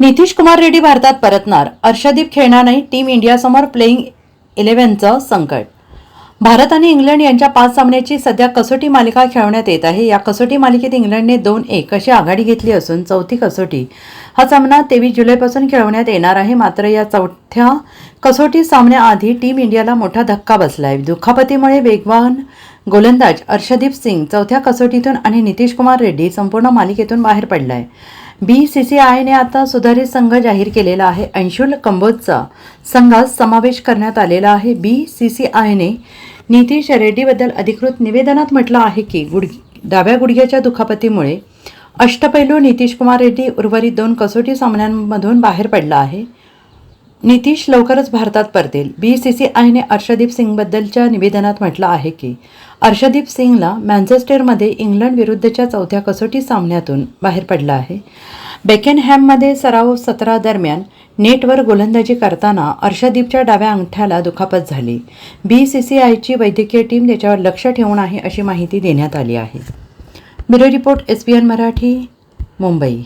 नितीश कुमार रेड्डी भारतात परतणार. अर्षदीप खेळणार नाही टीम इंडियासमोर प्लेईंग इलेव्हनचं संकट. भारत आणि इंग्लंड यांच्या पाच सामन्याची सध्या कसोटी मालिका खेळवण्यात येत आहे. या कसोटी मालिकेत इंग्लंडने दोन एक अशी आघाडी घेतली असून चौथी कसोटी हा सामना तेवीस जुलैपासून खेळवण्यात येणार आहे. मात्र या चौथ्या कसोटी सामन्याआधी टीम इंडियाला मोठा धक्का बसला आहे दुखापतीमुळे वेगवान गोलंदाज अर्षदीप सिंग चौथ्या कसोटीतून आणि नितीश कुमार रेड्डी संपूर्ण मालिकेतून बाहेर पडलाय. बी सी सी आयने आता सुधारित संघ जाहीर केलेला आहे. अंशुल कंबोजचा संघात समावेश करण्यात आलेला आहे. बी सी सी आयने नितीश रेड्डीबद्दल अधिकृत निवेदनात म्हटलं आहे की गुड डाव्या गुडघ्याच्या दुखापतीमुळे अष्टपैलू नितीश कुमार रेड्डी उर्वरित दोन कसोटी सामन्यांमधून बाहेर पडला आहे. नितीश लवकरच भारतात परतील. बी सी सी आयने अर्षदीप सिंगबद्दलच्या निवेदनात म्हटलं आहे की अर्षदीप सिंगला मॅन्चेस्टरमध्ये इंग्लंड विरुद्धच्या चौथ्या कसोटी सामन्यातून बाहेर पडला आहे. बेकेनहॅममध्ये सराव सतरा दरम्यान नेटवर गोलंदाजी करताना अर्षदीपच्या डाव्या अंगठ्याला दुखापत झाली. बी सी सी आयची वैद्यकीय टीम त्याच्यावर लक्ष ठेवून आहे अशी माहिती देण्यात आली आहे. Bureau report S B N Marathi Mumbai.